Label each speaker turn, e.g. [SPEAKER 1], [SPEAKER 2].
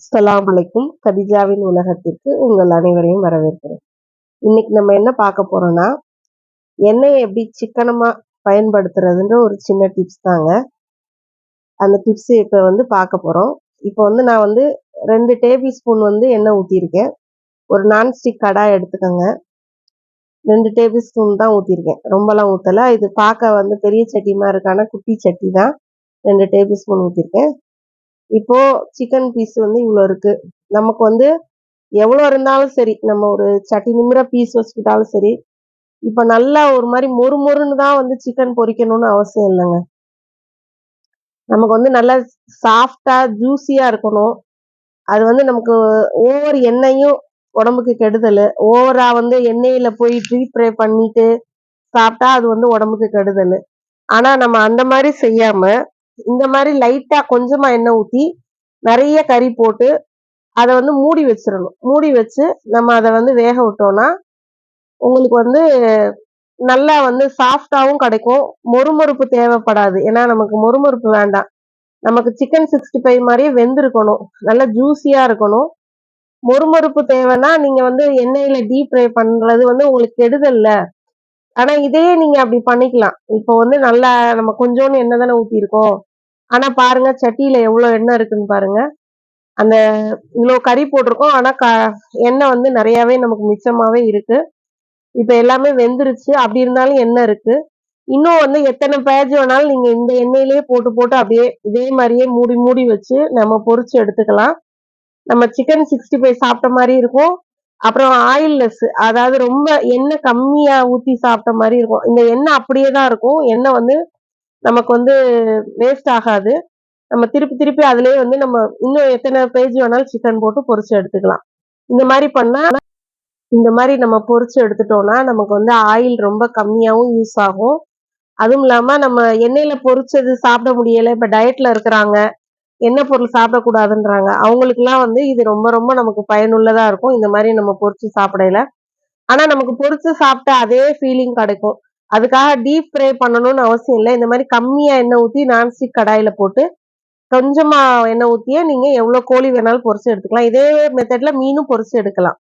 [SPEAKER 1] அஸ்லாம் அலைக்கும். கதிஜாவின் உலகத்திற்கு உங்கள் அனைவரையும் வரவேற்கிறேன். இன்னைக்கு நம்ம என்ன பார்க்க போறோம்னா எண்ணெயை எப்படி சிக்கனமா பயன்படுத்துறதுன்ற ஒரு சின்ன டிப்ஸ் தாங்க. அந்த டிப்ஸ் இப்போ வந்து பார்க்க போறோம். இப்போ வந்து நான் வந்து ரெண்டு டேபிள் ஸ்பூன் வந்து எண்ணெய் ஊற்றிருக்கேன் ஒரு நான்ஸ்டிக் கடாய் எடுத்துக்கோங்க. ரெண்டு டேபிள் ஸ்பூன் தான் ஊற்றிருக்கேன் ரொம்பலாம் ஊற்றலை இது பார்க்க வந்து பெரிய சட்டி மாதிரி இருக்கான குட்டி சட்டி தான் ரெண்டு டேபிள் ஸ்பூன் ஊற்றிருக்கேன் இப்போ சிக்கன் பீஸ் வந்து இவ்வளோ இருக்கு. நமக்கு வந்து எவ்வளோ இருந்தாலும் சரி நம்ம ஒரு சட்டி நிமிர பீஸ் வச்சுக்கிட்டாலும் சரி இப்போ நல்லா ஒரு மாதிரி மொறு மொறுன்னு தான் வந்து சிக்கன் பொரிக்கணும்னு அவசியம் இல்லைங்க. நமக்கு வந்து நல்லா சாஃப்டாக ஜூஸியாக இருக்கணும். அது வந்து நமக்கு ஓவர் எண்ணெயும் உடம்புக்கு கெடுதல். ஓவராக வந்து எண்ணெயில் போய் டீப் ஃப்ரை பண்ணிட்டு சாப்பிட்டா அது வந்து உடம்புக்கு கெடுதல். ஆனால் நம்ம அந்த மாதிரி செய்யாமல் இந்த மாதிரி லைட்டா கொஞ்சமா எண்ணெய் ஊத்தி நிறைய கறி போட்டு அதை வந்து மூடி வச்சிடணும். மூடி வச்சு நம்ம அதை வந்து வேக விட்டோம்னா உங்களுக்கு வந்து நல்லா வந்து சாஃப்டாகவும் கிடைக்கும். மொறுமொறுப்பு தேவைப்படாது. ஏன்னா நமக்கு மொறுமொறுப்பு வேண்டாம். நமக்கு சிக்கன் சிக்ஸ்டி ஃபைவ் மாதிரியே வெந்திருக்கணும். நல்லா ஜூஸியாக இருக்கணும். மொறுமொறுப்பு தேவைன்னா நீங்கள் வந்து எண்ணெயில் டீப் ஃப்ரை பண்ணுறது வந்து உங்களுக்கு கெடுதல்ல. ஆனால் இதையே நீங்கள் அப்படி பண்ணிக்கலாம். இப்போ வந்து நல்லா நம்ம கொஞ்சோண்டு எண்ணெய் தானே ஊற்றிருக்கோம் ஆனா பாருங்க சட்டியில எவ்வளவு எண்ணெய் இருக்குன்னு பாருங்க. அந்த இவ்வளோ கறி போட்டிருக்கோம் ஆனா க எண்ணெய் வந்து நிறையாவே நமக்கு மிச்சமாவே இருக்கு. இப்போ எல்லாமே வெந்துருச்சு அப்படி இருந்தாலும் எண்ணெய் இருக்கு. இன்னும் வந்து எத்தனை பேஜ் வேணாலும் நீங்க இந்த எண்ணெயிலேயே போட்டு போட்டு அப்படியே இதே மாதிரியே மூடி மூடி வச்சு நம்ம பொறிச்சு எடுத்துக்கலாம். நம்ம சிக்கன் சிக்ஸ்டி ஃபைவ் சாப்பிட்ட மாதிரி இருக்கும். அப்புறம் ஆயில்லெஸ் அதாவது ரொம்ப எண்ணெய் கம்மியா ஊற்றி சாப்பிட்ட மாதிரி இருக்கும். இந்த எண்ணெய் அப்படியே தான் இருக்கும். எண்ணெய் வந்து நமக்கு வந்து வேஸ்ட் ஆகாது. நம்ம திருப்பி திருப்பி அதுலேயே வந்து நம்ம இன்னும் எத்தனை பேஜ் வேணாலும் சிக்கன் போட்டு பொரிச்சு எடுத்துக்கலாம். இந்த மாதிரி பண்ணா இந்த மாதிரி நம்ம பொரிச்சு எடுத்துட்டோம்னா நமக்கு வந்து ஆயில் ரொம்ப கம்மியாகவும் யூஸ் ஆகும். அதுவும் இல்லாம நம்ம எண்ணெயில பொரிச்சது சாப்பிட முடியல இப்ப டயட்ல இருக்கிறாங்க எண்ணெய் பொருள் சாப்பிடக்கூடாதுன்றாங்க அவங்களுக்குலாம் வந்து இது ரொம்ப ரொம்ப நமக்கு பயனுள்ளதாக இருக்கும். இந்த மாதிரி நம்ம பொரிச்சு சாப்பிடல ஆனா நமக்கு பொரிச்சு சாப்பிட்ட அதே ஃபீலிங் கிடைக்கும். அதுக்காக டீப் ஃப்ரை பண்ணணும்னு அவசியம் இல்லை. இந்த மாதிரி கம்மியா எண்ணெய் ஊற்றி நான்ஸ்டிக் கடாயில போட்டு கொஞ்சமா எண்ணெய் ஊற்றியே நீங்க எவ்வளவு கோழி வேணாலும் பொரிச்சு எடுத்துக்கலாம். இதே மெத்தட்ல மீனும் பொரிச்சு எடுக்கலாம்.